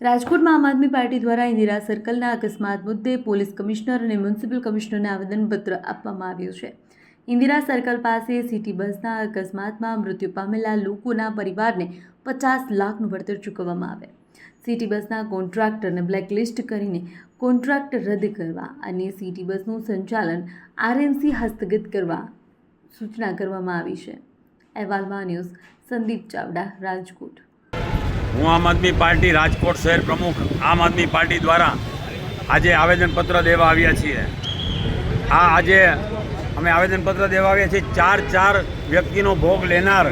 રાજકોટમાં આમ આદમી પાર્ટી દ્વારા ઇન્દિરા સર્કલના અકસ્માત મુદ્દે પોલીસ કમિશનર અને મ્યુનિસિપલ કમિશનરને આવેદનપત્ર આપવામાં આવ્યું છે. ઇન્દિરા સર્કલ પાસે સિટી બસના અકસ્માતમાં મૃત્યુ પામેલા લોકોના પરિવારને પચાસ લાખનું વળતર ચૂકવવામાં આવે. સિટી બસના કોન્ટ્રાક્ટરને બ્લેકલિસ્ટ કરીને કોન્ટ્રાક્ટ રદ કરવા અને સિટી બસનું સંચાલન આરએમસી હસ્તગત કરવા સૂચના કરવામાં આવી છે. અહેવાલમાં ન્યૂઝ સંદીપ ચાવડા, રાજકોટ. હું આમ આદમી પાર્ટી રાજકોટ શહેર પ્રમુખ આમ આદમી પાર્ટી દ્વારા આજે આવેદનપત્ર દેવા આવ્યા છીએ. આ આજે અમે આવેદનપત્ર દેવા આવ્યા છીએ. ચાર ચાર વ્યક્તિનો ભોગ લેનાર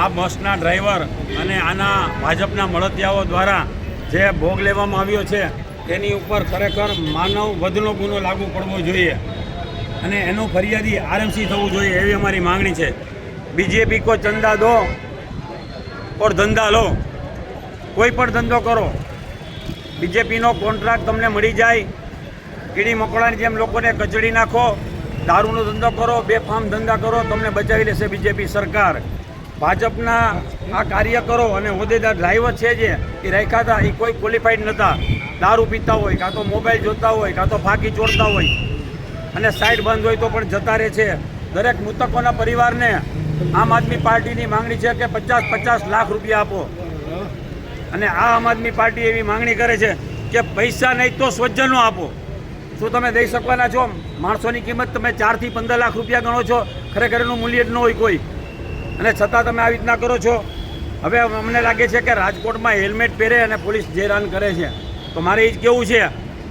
આ બસના ડ્રાઈવર અને આના ભાજપના મળતિયાઓ દ્વારા જે ભોગ લેવામાં આવ્યો છે, તેની ઉપર ખરેખર માનવ વધનો ગુનો લાગુ પડવો જોઈએ અને એનું ફરિયાદી આરએમસી થવું જોઈએ એવી અમારી માંગણી છે. બીજેપી કો ચંદા દો ઓર ધંધા લો. કોઈ પણ ધંધો કરો. બીજેપીનો કોન્ટ્રાક્ટ તમને મળી જાય. કીડી મકોડાની જેમ લોકોને કચડી નાખો, દારૂનો ધંધો કરો, બેફામ ધંધા કરો, તમને બચાવી લેશે બીજેપી સરકાર. ભાજપના આ કાર્યકરો અને હોદ્દેદાર ડ્રાઈવર છે જે, એ રાખ્યા એ કોઈ ક્વોલિફાઈડ નહોતા દારૂ પીતા હોય, કાં તો મોબાઈલ જોતા હોય, કાં તો ફાંકી ચોરતા હોય. અને સાઈડ બંધ હોય તો પણ જતા રહે છે. દરેક મૃતકોના પરિવારને આમ આદમી પાર્ટીની માંગણી છે કે પચાસ પચાસ લાખ રૂપિયા આપો. અને આ આમ આદમી પાર્ટી એવી માંગણી કરે છે કે પૈસા નહીં તો સ્વજનો આપો. શું તમે દઈ શકવાના છો? માણસોની કિંમત તમે ચારથી પંદર લાખ રૂપિયા ગણો છો. ખરેખર એનું મૂલ્ય જ ન હોય કોઈ. અને છતાં તમે આવી રીતના કરો છો. હવે અમને લાગે છે કે રાજકોટમાં હેલ્મેટ પહેરે અને પોલીસ જેરાન કરે છે. તો મારે એ જ કેવું છે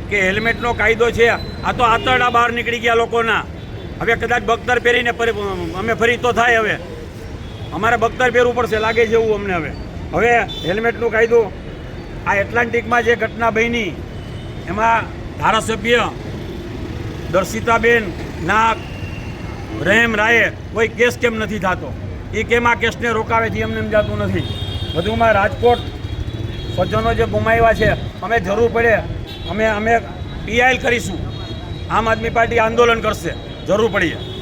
કે હેલ્મેટનો કાયદો છે. આ તો આતરડા બહાર નીકળી ગયા લોકોના. હવે કદાચ બખ્તર પહેરીને અમે ફરી તો થાય હવે. અમારે બખ્તર પહેરવું પડશે, લાગે છે એવું અમને હવે. હવે હેલ્મેટનું કાયદો, આ એટલાન્ટિકમાં જે ઘટના બની, એમાં ધારાસભ્ય દર્શિતાબેન નાગ, રહેમ રાયે કોઈ કેસ કેમ નથી થતો? એ કેમ આ કેસને રોકાવે છે, એમને સમજાતું નથી. વધુમાં રાજકોટ સ્વજનો જે ગુમાવ્યા છે, અમે જરૂર પડે, અમે અમે પીઆઈએલ કરીશું. આમ આદમી પાર્ટી આંદોલન કરશે. જરૂર પડીએ.